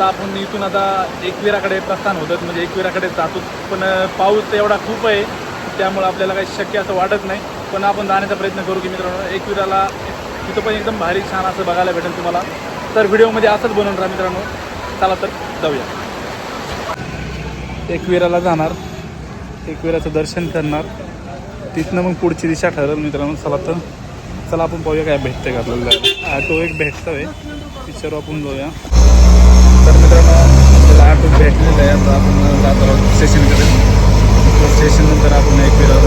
आता आपण इथून आता एकविराकडे प्रस्थान होतं म्हणजे एकविराकडे जातो. पण पाऊस एवढा खूप आहे. त्यामुळे आपल्याला काही शक्य असं वाटत नाही. पण आपण जाण्याचा प्रयत्न करू की मित्रांनो एकविराला तिथं पण एकदम भारी छान असं बघायला भेटेल तुम्हाला. तर व्हिडिओमध्ये असंच बनवून राहा मित्रांनो. चला तर जाऊया. एकविराला जाणार. एकविराचं दर्शन करणार. तिथनं मग पुढची दिशा ठरवलं मित्रांनो. चला तर चला आपण पाहूया काय भेटतंय का आपल्याला. ऑटो एक भेटतोय. पिक्चर आपण जाऊया. मित्रांनो आपल्याला ऑटो भेटलेलं आहे आता आपण जात आहोत स्टेशनकडे स्टेशननंतर आपण एक फिरा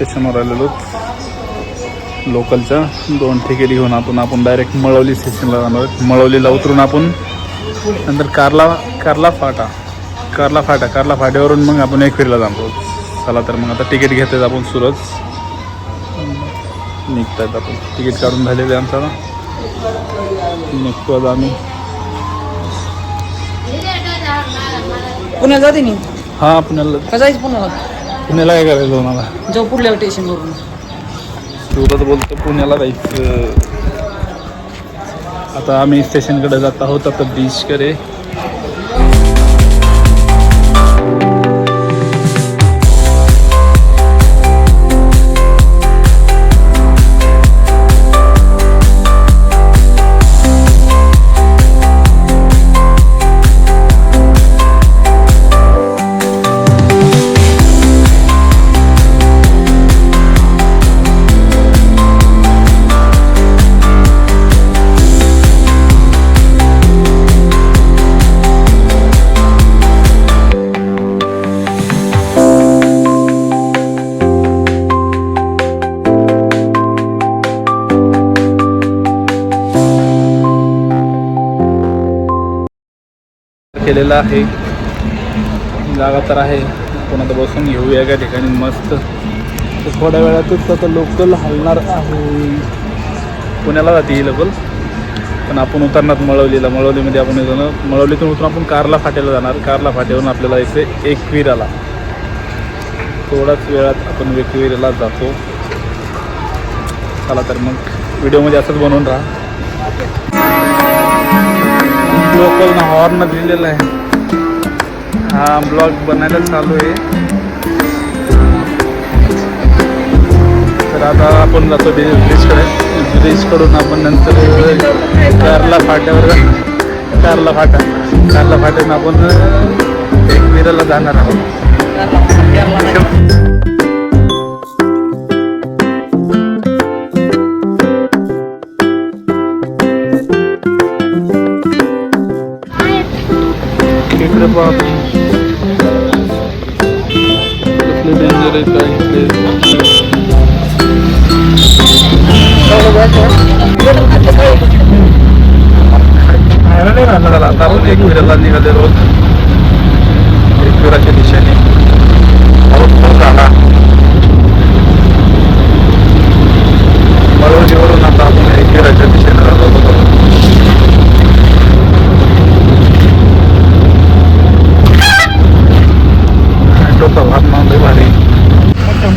स्टेशनवर आलेलो. लोकलच्या दोन तिकीट घेऊन आपण आपण डायरेक्ट मळवली स्टेशनला जाणार आहोत. मळवलीला उतरून आपण नंतर कारला कारला फाटा. कारला फाटा कारला फाट्यावरून मग आपण एकविरीला जाणार आहोत. चला तर मग आता तिकीट घेतात आपण सुरत. निघतायत आपण. तिकीट काढून झालेलं आहे आमचं निघतो आता आम्ही. पुण्याला जाते नी हा पुण्याला. जायचं पुण्याला? पुण्याला काय करायचं मला जाऊ पुढल्या स्टेशनवरून सुरत बोलतो पुण्याला जायचं. आता आम्ही स्टेशनकडे जात आहोत आता बीचकडे केलेला आहे. जागा तर आहे. आपण आता बसून घेऊया एका ठिकाणी मस्त. तर थोड्या वेळातच आता लोकल हलणार आहे. पुण्याला जाते ही लोकल पण आपण उतरणार मळवलीला. मळवलीमध्ये आपण येतो ना मळवलीतून उतरून आपण कारला फाट्याला जाणार. कारला फाट्यावरून आपल्याला इथे एकविराला. थोड्याच वेळात आपण एकविराला जातो. चला तर मग. व्हिडिओमध्ये असंच बनवून राहा. लोकल ना हॉर्न दिलेला आहे. हा ब्लॉग बनायला चालू आहे. तर आता आपण जातो ब्रिजकडे. ब्रिजकडून आपण नंतर कारला फाट्यावर कारला फाटा. कारला फाट्यानं आपण एकविराला जाणार आहोत. इकडे पहा कसले डेंजर आहे काय इकडे खायला नाही राहणार त्याला. आता आपण एकविराला निघाले रोज एकविराच्या दिशेने पाऊस खूप झाला मळवलीवरून आता आपण एकविराच्या दिशेने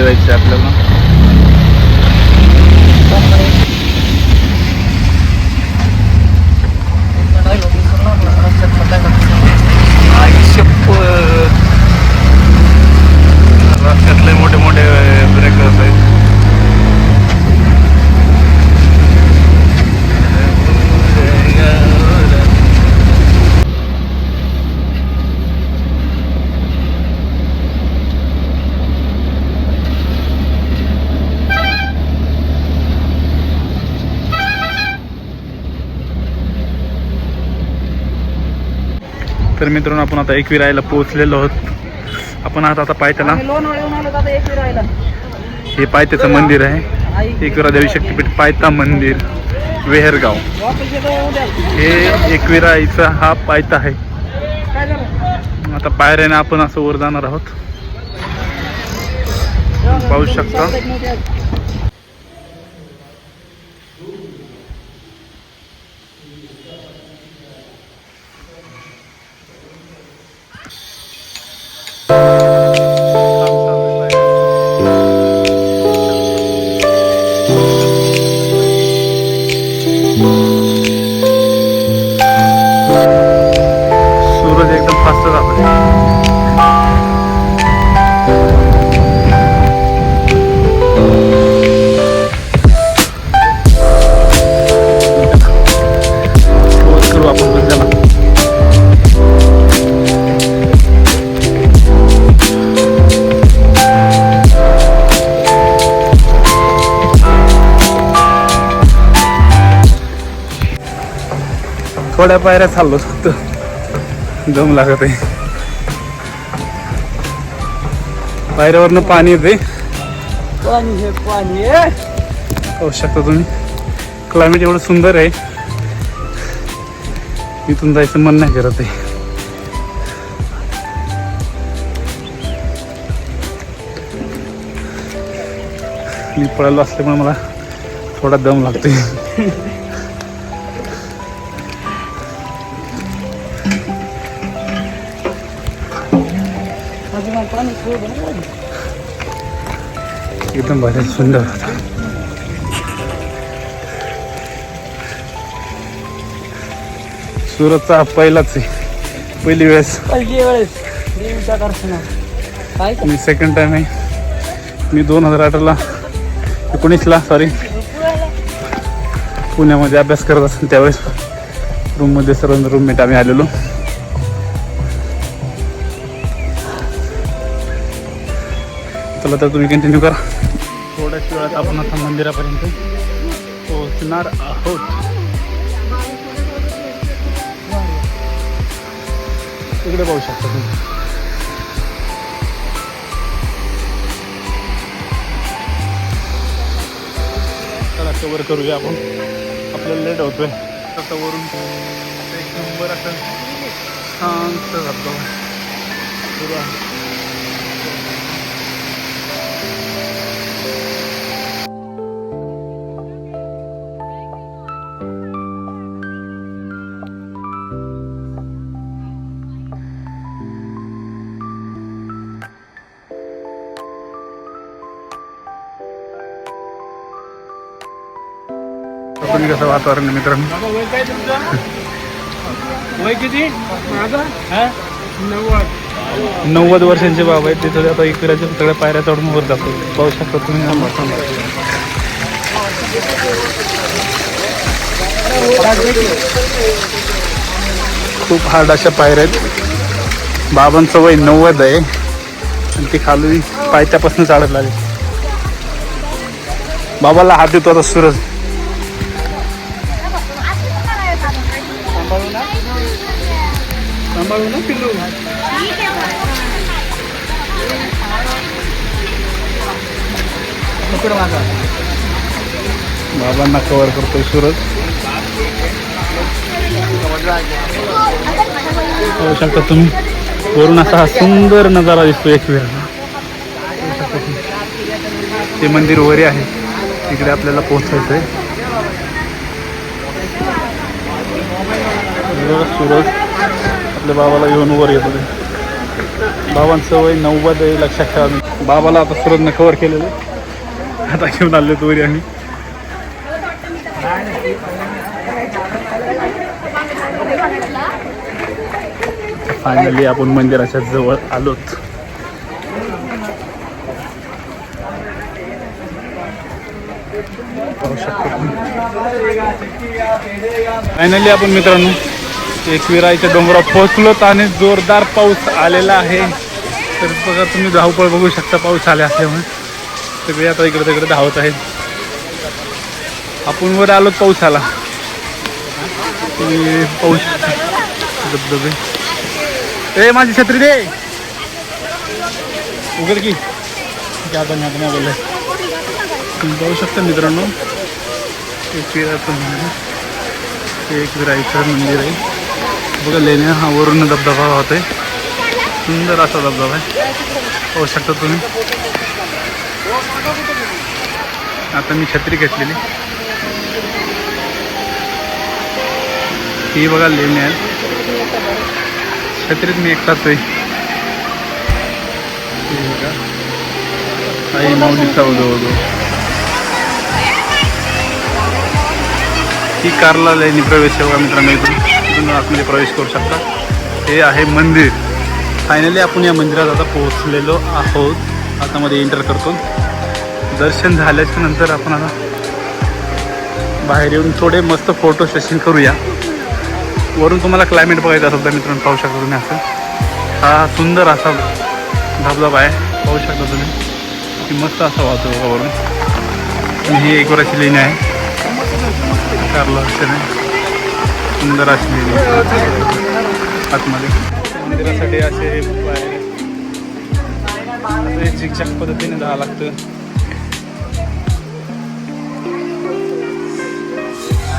ठेवायचं जायचं आपल्याला आई शप्पथ. रस्त्यातले मोठे मोठे ब्रेकर्स आहेत तर मित्रांनो आपण आता एकविरायला पोहोचलेलो आहोत. आपण आता आता पायथ्याला हे पायथ्याचं मंदिर आहे. एकविरा देवी शक्तीपीठ पायथा मंदिर वेहरगाव. हे एकविरा आईचा हा पायथा आहे. आता पायऱ्याने आपण असं वर जाणार आहोत. पाहू शकता. थोड्या पायऱ्या चाललो फक्त दम लागत आहे. पायऱ्यावरनं पाणी येते पाणी हे पाणी पाहू शकता तुम्ही. क्लायमेट एवढं सुंदर आहे. इथून जायचं मन नाही करत आहे. मी पळालो असल्यामुळे मला थोडा दम लागतोय. एकदम भारी सुंदर. होता सुरतचा पहिलाच आहे. पहिली वेळेस. पहिली वेळेस. मी सेकंड टाइम आहे. मी दोन हजार अठराला एकोणीसला सॉरी पुण्यामध्ये अभ्यास करत असेल त्यावेळेस रूममध्ये सर्व रूममेट आम्ही आलेलो. चला तर तुम्ही कंटिन्यू करा. थोड्याच वेळात आपण आता मंदिरापर्यंत पोहोचणार आहोत. तिकडे पाहू शकता तुम्ही. चला कवर करूया आपण. आपल्याला लेट होतोय. आता वरून एक नंबर असं शांत जातो आपण कसं वातावरण आहे मित्रांनो? वय किती? माझा? नव्वद. नव्वद वर्षांचे बाबा आहेत तिथे आता इकड्याच्या सगळ्या पायऱ्या चढून वर जातो पाहू शकता तुम्ही खूप हार्ड अशा पायऱ्या आहेत. बाबांचं वय नव्वद आहे. आणि ती खाली पायथ्यापासून चालत लागली बाबाला हात देतो आता सूरज. सांभाळू ना पिल्लू? इकडं बाबांना करतोय सूरज. पाहू शकता तुम्ही वरून असा हा सुंदर नजारा दिसतो एक वेळ. ते मंदिर वरी आहे. तिकडे आपल्याला पोहोचायचं आहे सूरज. आपल्या बाबाला घेऊन वर येतो ते. बाबांचं वय नव्वद आहे लक्षात ठेवा मी बाबाला आता सुरतनं कवर केलेलं आता घेऊन आले वरी आम्ही फायनली आपण मंदिराच्या जवळ आलोत. पाहू शकतो फायनली आपण मित्रांनो एकविराईच्या डोंगरावर पोहोचलोत आणि जोरदार पाऊस आलेला आहे. तर बघा तुम्ही धावपळ बघू शकता पाऊस आले असल्यामुळे. सगळे आता इकडे तिकडे धावत आहेत. आपण वर आलो पाऊस आला पाऊस धबधबे. ए माझी छत्री दे. उघड की. आता मी आता नाही बोलले तुम्ही पाहू शकता मित्रांनो. एकविराचं मंदिर हे एकविराईचं मंदिर आहे. बघा लेण्या हा, वरून धबधबा होत सुंदर असा धबधबा आहे. पाहू शकता तुम्ही. आता मी छत्री घेतलेली. ही बघा, लेणी आहे. छत्रीत मी एकटाच आहे. ही माऊलीचा उदो उदो ही कारला लेणी प्रवेश आहे बघा मित्रांनो इथून इथून आतमध्ये प्रवेश करू शकता. हे आहे मंदिर. फायनली आपण या मंदिरात आता पोहोचलेलो आहोत. आतामध्ये एंटर करतो. दर्शन झाल्याच्यानंतर आपण आता बाहेर येऊन थोडे मस्त फोटो सेशन करूया. वरून तुम्हाला क्लायमेट बघायचं असेल तर मित्रांनो पाहू शकता तुम्ही असं. हा सुंदर असा धबधबा आहे. पाहू शकता तुम्ही. मस्त असा वाहतो बघा वरून ही एक वराची लेणी आहे. कारला असते नाही सुंदर अशी आतमध्ये. मंदिरासाठी असे पायऱ्या झिकझॅक पद्धतीने जावं लागतं.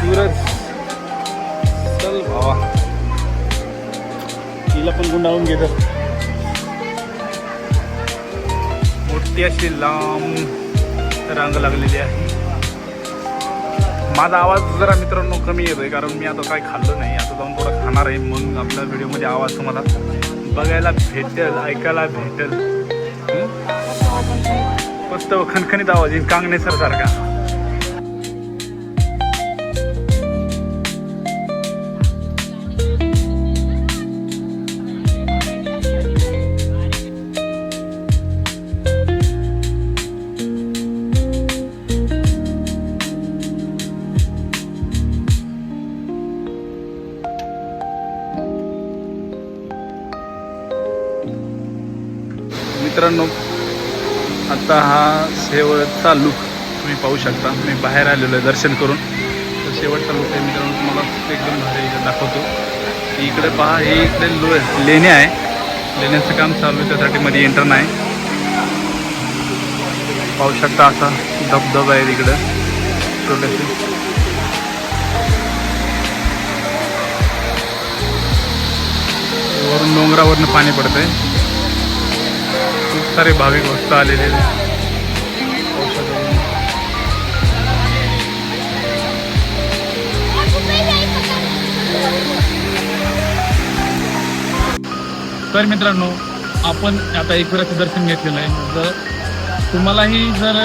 सूरज चल भावा. तिला पण गुंडाळून घेत मोठी अशी लांब रांग लागलेली आहे. माझा आवाज जरा मित्रांनो कमी येतोय कारण मी आता काय खाल्लं नाही. आता जाऊन थोडं खाणार आहे मग आपल्या व्हिडिओमध्ये आवाज तुम्हाला बघायला भेटेल ऐकायला भेटेल. मस्त खणखणीत आवाज येईल कांगणेसर मित्रांनो आता हा शेवटचा लुक तुम्ही पाहू शकता. मी बाहेर आलेलो आहे दर्शन करून. तर शेवटचा लुक आहे मित्रांनो तुम्हाला एकदम भारी दाखवतो. इकडे पहा हे इकडे लो लेण्या आहे. लेण्याचं काम चालू आहे त्यासाठी मध्ये एंटर नाही. पाहू शकता असा धबधबा आहे इकडं छोटेसे. वरून डोंगरावरनं पाणी पडतंय. खूप सारे भाविक भक्त आलेले तर मित्रांनो आपण आता एकविराचं दर्शन घेतलेलं आहे. जर तुम्हालाही जर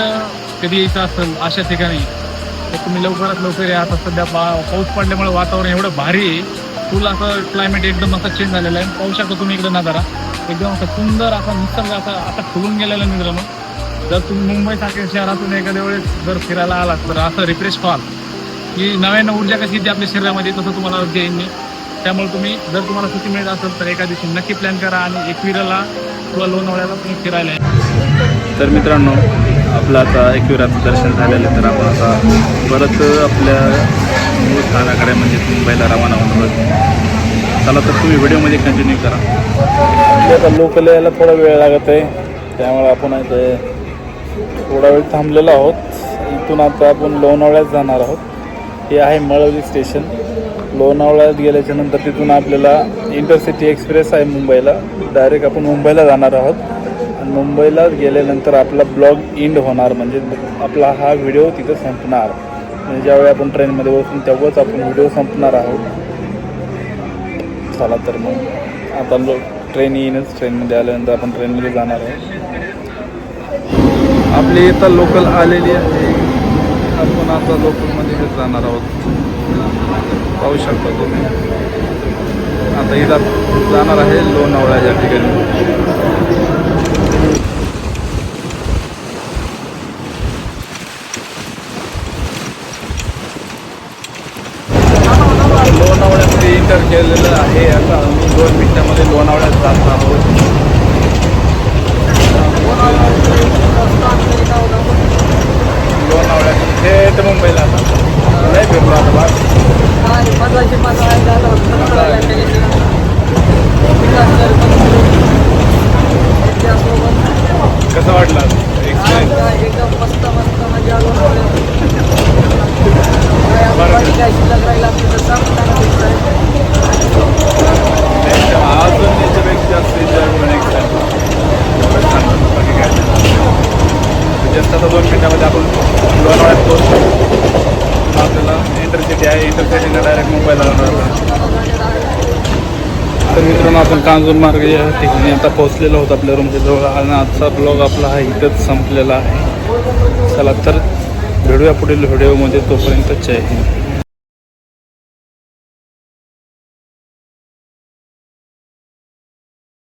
कधी यायचं असेल अशा ठिकाणी तर तुम्ही लवकरात लवकर या. आता सध्या पा पाऊस पडल्यामुळे वातावरण एवढं भारी आहे. फुल असं क्लायमेट एकदम असं चेंज झालेलं आहे. पाहू शकता तुम्ही इकडे नजारा. एकदम असं सुंदर असा निसर्ग असा आता खुलून गेलेला मित्रांनो. जर तुम्ही मुंबईसारख्या शहरातून एखाद्या वेळेस जर फिरायला आलात तर असं रिफ्रेश व्हाल की नव्यानं ऊर्जा कशी येते आपल्या शरीरामध्ये तसं तुम्हाला देईन मी. त्यामुळे तुम्ही जर तुम्हाला सुट्टी मिळत असेल तर एका दिवशी नक्की प्लॅन करा आणि एकविराला किंवा लोणावळ्याला तुम्ही फिरायला तर मित्रांनो आपलं आता एकविराचं दर्शन झालेलं तर आपण आता परत आपल्या दहा गाड्या म्हणजे मुंबईला रवाना होणार चला तर तुम्ही व्हिडिओमध्ये कंटिन्यू करा. म्हणजे आता लोकल यायला थोडा वेळ लागत आहे. त्यामुळे आपण इथे थोडा वेळ थांबलेलो आहोत. इथून आता आपण लोणावळ्यात जाणार आहोत. हे आहे मळवली स्टेशन. लोणावळ्यात गेल्याच्यानंतर तिथून आपल्याला इंटरसिटी एक्सप्रेस आहे मुंबईला. डायरेक्ट आपण मुंबईला जाणार आहोत. मुंबईला गेल्यानंतर आपला ब्लॉग इंड होणार. म्हणजे आपला हा व्हिडिओ तिथं संपणार. ज्यावेळी आपण ट्रेनमध्ये बसून तेव्हाच आपण व्हिडिओ संपणार आहोत. चला तर मग. आता लो ट्रेन येईनच ट्रेनमध्ये आल्यानंतर आपण ट्रेनमध्ये जाणार आहोत. आपली इथं लोकल आलेली आहे. आपण आता लोकलमध्ये जाणार आहोत. पाहू शकता तुम्ही. आता इथं जाणार आहे लोणावळा या ठिकाणी. केलेलं आहे. आता आम्ही दोन मिनिटामध्ये लोणावळ्यात जात आहोत. लोणावळ्यात. थेट मुंबईला आता. नाही फिरलो आता बाहेर. कसं वाटलं? एकदम मस्त मस्त मजा काय शिल्लक राहिला तिथं सांगताना दिसतंय. अजून याच्यापेक्षा जास्त एन्जॉय करून नेक्स्ट टाइम एवढं छान वाटलं, बाकी काय जस्ट आता दोन मिनिटामध्ये आपण लोणावळ्यात पोहोचतो आपल्याला इंटरसिटी आहे इंटरसिटीला डायरेक्ट मुंबईला जाणार आपण तर मित्रांनो आपण कांजूर मार्ग या ठिकाणी आता पोहोचलेलो होतो आपल्या रूमच्या जवळ. आणि आजचा ब्लॉग आपला हा इथंच संपलेला आहे. चला तर भेटूया पुढील व्हिडिओमध्ये तोपर्यंत जय हिंद.